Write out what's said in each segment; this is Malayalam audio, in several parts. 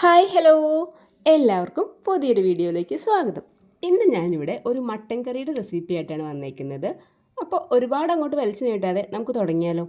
Hi hello. എല്ലാവർക്കും പുതിയൊരു വീഡിയോയിലേക്ക് സ്വാഗതം. ഇന്ന് ഞാനിവിടെ ഒരു മട്ടൻ കറിയുടെ റെസിപ്പി ആയിട്ടാണ് വന്നേക്കുന്നത്. അപ്പോൾ ഒരുപാട് അങ്ങോട്ട് വലിച്ചു നീട്ടാതെ നമുക്ക് തുടങ്ങിയാലോ?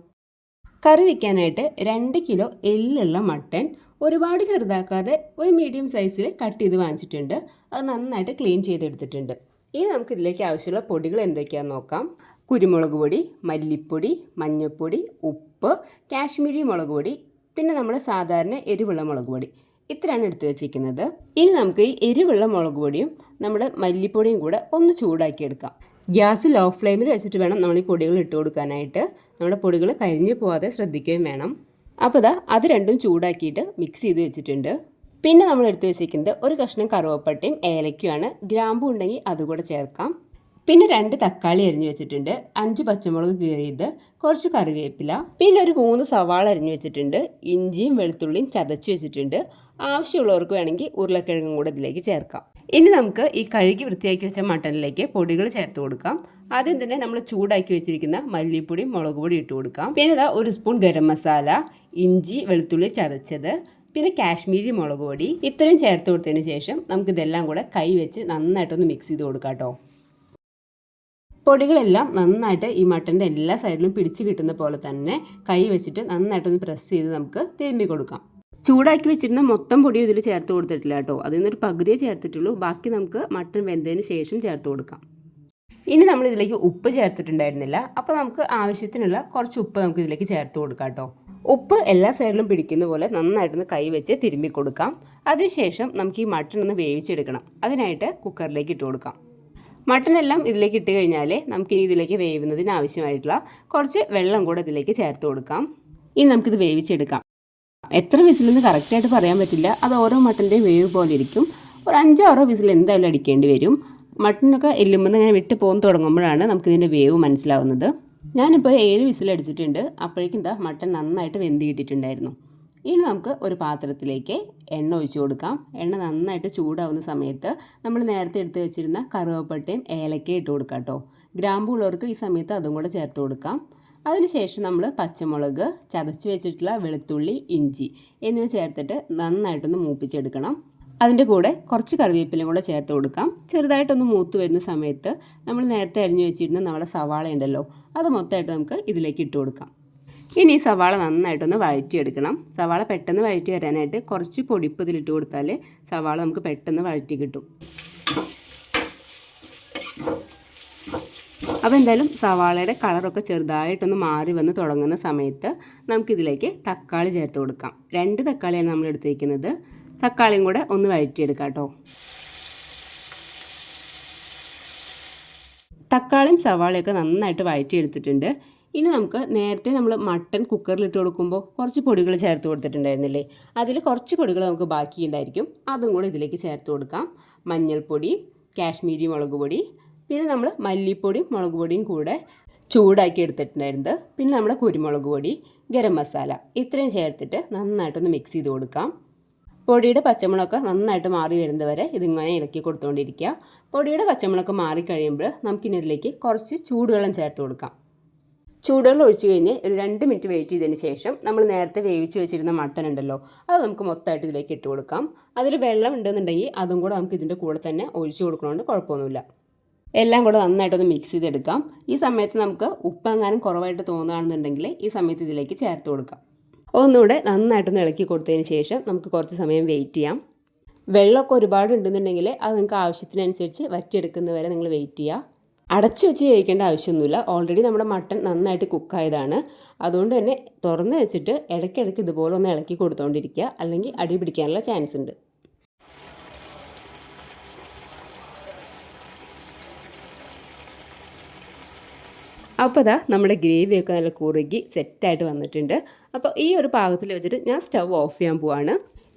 കറി വയ്ക്കാനായിട്ട് രണ്ട് കിലോ എല്ലുള്ള മട്ടൻ ഒരുപാട് ചെറുതാക്കാതെ ഒരു മീഡിയം സൈസിൽ കട്ട് ചെയ്ത് വാങ്ങിച്ചിട്ടുണ്ട്. അത് നന്നായിട്ട് ക്ലീൻ ചെയ്തെടുത്തിട്ടുണ്ട്. ഇനി നമുക്ക് ഇതിലേക്ക് ആവശ്യമുള്ള പൊടികൾ എന്തൊക്കെയാണെന്ന് നോക്കാം. കുരുമുളക് പൊടി മല്ലിപ്പൊടി മഞ്ഞൾപ്പൊടി ഉപ്പ് കാശ്മീരി മുളക് പൊടി പിന്നെ നമ്മുടെ സാധാരണ എരിവുള്ള മുളക് പൊടി. ഇത്രയാണ് എടുത്തു വെച്ചിരിക്കുന്നത്. ഇനി നമുക്ക് ഈ എരിവുള്ള മുളക് പൊടിയും നമ്മുടെ മല്ലിപ്പൊടിയും കൂടെ ഒന്ന് ചൂടാക്കി എടുക്കാം. ഗ്യാസ് ലോ ഫ്ലെയിമിൽ വെച്ചിട്ട് വേണം നമ്മൾ ഈ പൊടികൾ ഇട്ട് കൊടുക്കാനായിട്ട്. നമ്മുടെ പൊടികൾ കരിഞ്ഞു പോവാതെ ശ്രദ്ധിക്കുകയും വേണം. അപ്പോൾ ഇതാ അത് രണ്ടും ചൂടാക്കിയിട്ട് മിക്സ് ചെയ്ത് വെച്ചിട്ടുണ്ട്. പിന്നെ നമ്മൾ എടുത്തു വെച്ചിരിക്കുന്നത് ഒരു കഷ്ണം കറുവപ്പട്ടയും ഏലക്കുമാണ് ഗ്രാമ്പു ഉണ്ടെങ്കിൽ അതുകൂടെ ചേർക്കാം. പിന്നെ രണ്ട് തക്കാളി അരിഞ്ഞു വെച്ചിട്ടുണ്ട്. അഞ്ച് പച്ചമുളക് കീറിയത് കുറച്ച് കറിവേപ്പില. പിന്നെ ഒരു മൂന്ന് സവാള അരിഞ്ഞു വെച്ചിട്ടുണ്ട്. ഇഞ്ചിയും വെളുത്തുള്ളിയും ചതച്ച് വെച്ചിട്ടുണ്ട്. ആവശ്യമുള്ളവർക്ക് വേണമെങ്കിൽ ഉരുളക്കിഴങ്ങും കൂടെ ഇതിലേക്ക് ചേർക്കാം. ഇനി നമുക്ക് ഈ കഴുകി വൃത്തിയാക്കി വെച്ച മട്ടനിലേക്ക് പൊടികൾ ചേർത്ത് കൊടുക്കാം. ആദ്യം തന്നെ നമ്മൾ ചൂടാക്കി വെച്ചിരിക്കുന്ന മല്ലിപ്പൊടി മുളക് പൊടി ഇട്ട് കൊടുക്കാം. പിന്നെ ഇതാ ഒരു സ്പൂൺ ഗരം മസാല ഇഞ്ചി വെളുത്തുള്ളി ചതച്ചത് പിന്നെ കാശ്മീരി മുളക് പൊടി. ഇത്രയും ചേർത്ത് കൊടുത്തതിന് ശേഷം നമുക്ക് നമുക്കിതെല്ലാം കൂടെ കൈ വെച്ച് നന്നായിട്ടൊന്ന് മിക്സ് ചെയ്ത് കൊടുക്കാം കേട്ടോ. പൊടികളെല്ലാം നന്നായിട്ട് ഈ മട്ടന്റെ എല്ലാ സൈഡിലും പിടിച്ച് കിട്ടുന്ന പോലെ തന്നെ കൈ വെച്ചിട്ട് നന്നായിട്ടൊന്ന് പ്രസ് ചെയ്ത് നമുക്ക് തിരുമ്പി കൊടുക്കാം. ചൂടാക്കി വെച്ചിരുന്ന മൊത്തം പൊടി ഇതിൽ ചേർത്ത് കൊടുത്തിട്ടില്ല കേട്ടോ. അതിൽ നിന്നൊരു പകുതിയേ ചേർത്തിട്ടുള്ളൂ. ബാക്കി നമുക്ക് മട്ടൺ വെന്തതിന് ശേഷം ചേർത്ത് കൊടുക്കാം. ഇനി നമ്മൾ ഇതിലേക്ക് ഉപ്പ് ചേർത്തിട്ടുണ്ടായിരുന്നില്ല. അപ്പോൾ നമുക്ക് ആവശ്യത്തിനുള്ള കുറച്ച് ഉപ്പ് നമുക്ക് ഇതിലേക്ക് ചേർത്ത് കൊടുക്കാം കേട്ടോ. ഉപ്പ് എല്ലാ സൈഡിലും പിടിക്കുന്ന പോലെ നന്നായിട്ടൊന്ന് കൈ വെച്ച് തിരുമ്മി കൊടുക്കാം. അതിനുശേഷം നമുക്ക് ഈ മട്ടൺ ഒന്ന് വേവിച്ചെടുക്കണം. അതിനായിട്ട് കുക്കറിലേക്ക് ഇട്ട് കൊടുക്കാം. മട്ടൺ എല്ലാം ഇതിലേക്ക് ഇട്ട് കഴിഞ്ഞാൽ നമുക്കിനി ഇതിലേക്ക് വേവുന്നതിന് ആവശ്യമായിട്ടുള്ള കുറച്ച് വെള്ളം കൂടെ ഇതിലേക്ക് ചേർത്ത് കൊടുക്കാം. ഇനി നമുക്കിത് വേവിച്ചെടുക്കാം. എത്ര വിസിലെന്ന് കറക്റ്റായിട്ട് പറയാൻ പറ്റില്ല. അത് ഓരോ മട്ടന്റെ വേവ് പോലെ ഇരിക്കും. ഒരു അഞ്ചോ ആറോ വിസിൽ എന്തായാലും അടിക്കേണ്ടി വരും. മട്ടനൊക്കെ എല്ലുമ്പോൾ ഇങ്ങനെ വിട്ട് പോകാൻ തുടങ്ങുമ്പോഴാണ് നമുക്കിതിന്റെ വേവ് മനസ്സിലാവുന്നത്. ഞാനിപ്പോൾ ഏഴ് വിസിലടിച്ചിട്ടുണ്ട് അപ്പോഴേക്കും എന്താ മട്ടൻ നന്നായിട്ട് വെന്തി കിട്ടിയിട്ടുണ്ടായിരുന്നു ഇനി നമുക്ക് ഒരു പാത്രത്തിലേക്ക് എണ്ണ ഒഴിച്ചു കൊടുക്കാം. എണ്ണ നന്നായിട്ട് ചൂടാവുന്ന സമയത്ത് നമ്മൾ നേരത്തെ എടുത്ത് വെച്ചിരുന്ന കറുവപ്പട്ടയും ഏലക്കയും ഇട്ട് കൊടുക്കാം കേട്ടോ. ഗ്രാമ്പു ഉള്ളവർക്ക് ഈ സമയത്ത് അതും കൂടെ ചേർത്ത് കൊടുക്കാം. അതിനുശേഷം നമ്മൾ പച്ചമുളക് ചതച്ച് വെച്ചിട്ടുള്ള വെളുത്തുള്ളി ഇഞ്ചി എന്നിവ ചേർത്തിട്ട് നന്നായിട്ടൊന്ന് മൂപ്പിച്ചെടുക്കണം. അതിന്റെ കൂടെ കുറച്ച് കറിവേപ്പിലയും കൂടെ ചേർത്ത് കൊടുക്കാം. ചെറുതായിട്ടൊന്ന് മൂത്ത് വരുന്ന സമയത്ത് നമ്മൾ നേരത്തെ അരിഞ്ഞു വെച്ചിരുന്ന നമ്മുടെ സവാള ഉണ്ടല്ലോ അത് മൊത്തമായിട്ട് നമുക്ക് ഇതിലേക്ക് ഇട്ട് കൊടുക്കാം. ഇനി സവാള നന്നായിട്ടൊന്ന് വഴറ്റിയെടുക്കണം. സവാള പെട്ടെന്ന് വഴറ്റി വരാനായിട്ട് കുറച്ച് പൊടിപ്പ് ഇതിലിട്ട് കൊടുത്താൽ സവാള നമുക്ക് പെട്ടെന്ന് വഴറ്റി കിട്ടും. അപ്പോൾ എന്തായാലും സവാളയുടെ കളറൊക്കെ ചെറുതായിട്ടൊന്ന് മാറി വന്ന് തുടങ്ങുന്ന സമയത്ത് നമുക്കിതിലേക്ക് തക്കാളി ചേർത്ത് കൊടുക്കാം. രണ്ട് തക്കാളിയാണ് നമ്മൾ എടുത്തിരിക്കുന്നത്. തക്കാളിയും കൂടെ ഒന്ന് വഴറ്റിയെടുക്കാം കേട്ടോ. തക്കാളിയും സവാളയൊക്കെ നന്നായിട്ട് വഴറ്റിയെടുത്തിട്ടുണ്ട്. ഇനി നമുക്ക് നേരത്തെ നമ്മൾ മട്ടൺ കുക്കറിലിട്ട് കൊടുക്കുമ്പോൾ കുറച്ച് പൊടികൾ ചേർത്ത് കൊടുത്തിട്ടുണ്ടായിരുന്നില്ലേ? അതിൽ കുറച്ച് പൊടികൾ നമുക്ക് ബാക്കി ഉണ്ടായിരിക്കും അതും കൂടെ ഇതിലേക്ക് ചേർത്ത് കൊടുക്കാം. മഞ്ഞൾപ്പൊടി കാശ്മീരി മുളക് പൊടി പിന്നെ നമ്മൾ മല്ലിപ്പൊടിയും മുളക് പൊടിയും കൂടെ ചൂടാക്കി എടുത്തിട്ടുണ്ടായിരുന്നത്. പിന്നെ നമ്മുടെ കുരുമുളക് പൊടി ഗരം മസാല ഇത്രയും ചേർത്തിട്ട് നന്നായിട്ടൊന്ന് മിക്സ് ചെയ്ത് കൊടുക്കാം. പൊടിയുടെ പച്ചമുളകൊക്കെ നന്നായിട്ട് മാറി വരുന്നത് വരെ ഇതിങ്ങനെ ഇളക്കി കൊടുത്തുകൊണ്ടിരിക്കുക പൊടിയുടെ പച്ചമുളക് മാറി കഴിയുമ്പോൾ നമുക്കിനി ഇതിലേക്ക് കുറച്ച് ചൂടുവെള്ളം ചേർത്ത് കൊടുക്കാം. ചൂടുവെള്ളം ഒഴിച്ച് കഴിഞ്ഞ് ഒരു രണ്ട് മിനിറ്റ് വെയിറ്റ് ചെയ്തതിന് ശേഷം നമ്മൾ നേരത്തെ വേവിച്ച് വെച്ചിരുന്ന മട്ടൻ ഉണ്ടല്ലോ അത് നമുക്ക് മൊത്തമായിട്ട് ഇതിലേക്ക് ഇട്ട് കൊടുക്കാം. അതിൽ വെള്ളം ഉണ്ടെന്നുണ്ടെങ്കിൽ അതും കൂടെ നമുക്ക് ഇതിന്റെ കൂടെ തന്നെ ഒഴിച്ച് കൊടുക്കണോണ്ട് കുഴപ്പമൊന്നുമില്ല. എല്ലാം കൂടെ നന്നായിട്ടൊന്ന് മിക്സ് ചെയ്തെടുക്കാം. ഈ സമയത്ത് നമുക്ക് ഉപ്പെങ്ങാനും കുറവായിട്ട് തോന്നുകയാണെന്നുണ്ടെങ്കിൽ ഈ സമയത്ത് ഇതിലേക്ക് ചേർത്ത് കൊടുക്കാം. ഒന്നുകൂടെ നന്നായിട്ടൊന്ന് ഇളക്കി കൊടുത്തതിന് ശേഷം നമുക്ക് കുറച്ച് സമയം വെയിറ്റ് ചെയ്യാം. വെള്ളമൊക്കെ ഒരുപാട് ഉണ്ടെന്നുണ്ടെങ്കിൽ അത് നിങ്ങൾക്ക് ആവശ്യത്തിനനുസരിച്ച് വറ്റിയെടുക്കുന്നവരെ നിങ്ങൾ വെയിറ്റ് ചെയ്യുക. അടച്ചു വെച്ച് വേവിക്കേണ്ട ആവശ്യമൊന്നുമില്ല. ഓൾറെഡി നമ്മുടെ മട്ടൺ നന്നായിട്ട് കുക്കായതാണ് അതുകൊണ്ട് തന്നെ തുറന്ന് വെച്ചിട്ട് ഇടയ്ക്കിടയ്ക്ക് ഇതുപോലെ ഒന്ന് ഇളക്കി കൊടുത്തുകൊണ്ടിരിക്കുക അല്ലെങ്കിൽ അടി പിടിക്കാനുള്ള ചാൻസ് ഉണ്ട്. അപ്പോൾ അതാ നമ്മുടെ ഗ്രേവിയൊക്കെ നല്ല കുറുകി സെറ്റായിട്ട് വന്നിട്ടുണ്ട്. അപ്പോൾ ഈ ഒരു പാകത്തിൽ വെച്ചിട്ട് ഞാൻ സ്റ്റവ് ഓഫ് ചെയ്യാൻ പോവാണ്.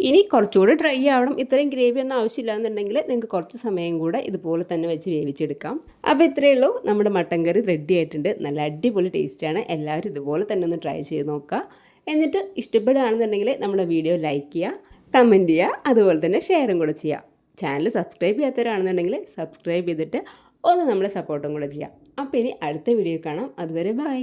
ഇനി കുറച്ചുകൂടി ഡ്രൈ ആവണം. ഇത്രയും ഗ്രേവി ഒന്നും ആവശ്യമില്ല എന്നുണ്ടെങ്കിൽ നിങ്ങൾക്ക് കുറച്ച് സമയം കൂടെ ഇതുപോലെ തന്നെ വെച്ച് വേവിച്ചെടുക്കാം. അപ്പോൾ ഇത്രയേ ഉള്ളൂ. നമ്മുടെ മട്ടൻ കറി റെഡി ആയിട്ടുണ്ട്. നല്ല അടിപൊളി ടേസ്റ്റാണ് എല്ലാവരും ഇതുപോലെ തന്നെ ഒന്ന് ട്രൈ ചെയ്ത് നോക്കുക. എന്നിട്ട് ഇഷ്ടപ്പെടുകയാണെന്നുണ്ടെങ്കിൽ നമ്മുടെ വീഡിയോ ലൈക്ക് ചെയ്യുക കമന്റ് ചെയ്യുക അതുപോലെ തന്നെ ഷെയറും കൂടെ ചെയ്യുക. ചാനൽ സബ്സ്ക്രൈബ് ചെയ്യാത്തവരാണെന്നുണ്ടെങ്കിൽ സബ്സ്ക്രൈബ് ചെയ്തിട്ട് ഒന്ന് നമ്മളെ സപ്പോർട്ടും കൂടെ ചെയ്യാം. അപ്പോൾ ഇനി അടുത്ത വീഡിയോ കാണാം. അതുവരെ ബൈ